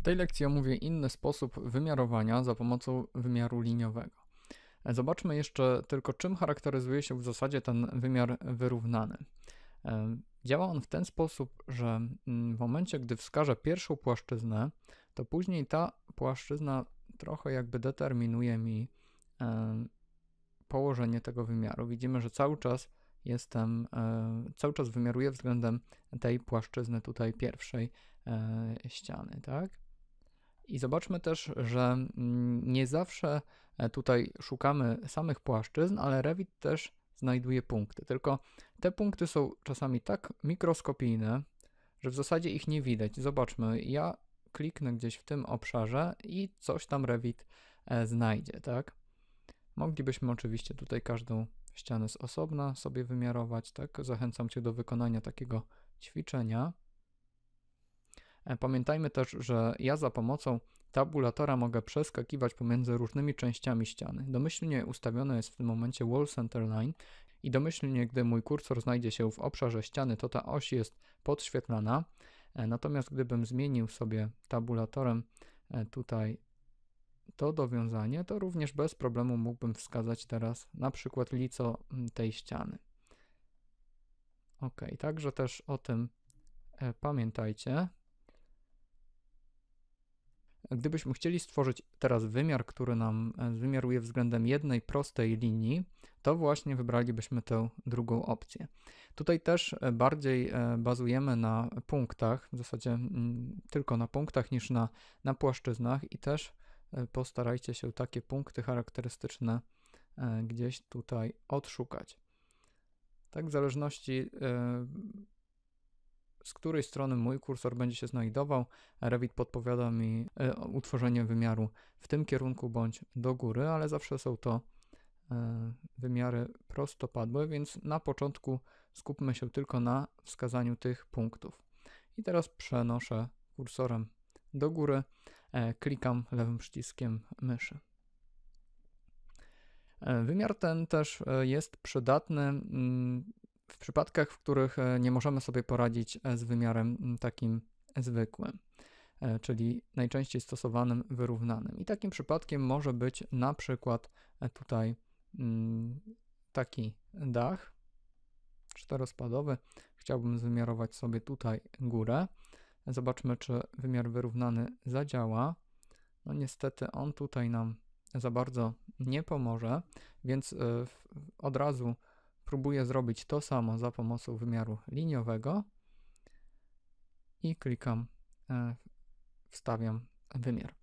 W tej lekcji omówię inny sposób wymiarowania za pomocą wymiaru liniowego. E, Zobaczmy jeszcze tylko, czym charakteryzuje się w zasadzie ten wymiar wyrównany. E, Działa on w ten sposób, że mm, w momencie, gdy wskażę pierwszą płaszczyznę, to później ta płaszczyzna trochę jakby determinuje mi e, położenie tego wymiaru. Widzimy, że cały czas jestem, cały czas wymiaruję względem tej płaszczyzny tutaj pierwszej ściany, tak? I zobaczmy też, że mm, nie zawsze e, tutaj szukamy samych płaszczyzn, ale Revit też znajduje punkty. Tylko te punkty są czasami tak mikroskopijne, że w zasadzie ich nie widać. Zobaczmy, ja kliknę gdzieś w tym obszarze i coś tam Revit e, znajdzie, tak? Moglibyśmy oczywiście tutaj każdą ścianę z osobna sobie wymiarować, tak? Zachęcam Cię do wykonania takiego ćwiczenia. E, Pamiętajmy też, że ja za pomocą tabulatora mogę przeskakiwać pomiędzy różnymi częściami ściany. Domyślnie ustawione jest w tym momencie Wall Center Line i domyślnie, gdy mój kursor znajdzie się w obszarze ściany, to ta oś jest podświetlana. E, Natomiast gdybym zmienił sobie tabulatorem e, tutaj to dowiązanie, to również bez problemu mógłbym wskazać teraz na przykład lico tej ściany. Ok, także też o tym pamiętajcie. Gdybyśmy chcieli stworzyć teraz wymiar, który nam e, wymiaruje względem jednej prostej linii, to właśnie wybralibyśmy tę drugą opcję. Tutaj też e, bardziej e, bazujemy na punktach, w zasadzie mm, tylko na punktach niż na, na płaszczyznach i też postarajcie się takie punkty charakterystyczne gdzieś tutaj odszukać. Tak, w zależności z której strony mój kursor będzie się znajdował, Revit podpowiada mi e, utworzenie wymiaru w tym kierunku bądź do góry, ale zawsze są to e, wymiary prostopadłe, więc na początku skupmy się tylko na wskazaniu tych punktów. I teraz przenoszę kursorem do góry, e, klikam lewym przyciskiem myszy. Wymiar ten też jest przydatny mm, w przypadkach, w których e, nie możemy sobie poradzić e, z wymiarem takim zwykłym, e, czyli najczęściej stosowanym wyrównanym. I takim przypadkiem może być na przykład tutaj taki dach czterospadowy. Chciałbym wymiarować sobie tutaj górę. Zobaczmy, czy wymiar wyrównany zadziała. No niestety on tutaj nam za bardzo nie pomoże, więc od razu próbuję zrobić to samo za pomocą wymiaru liniowego i klikam, e, wstawiam wymiar.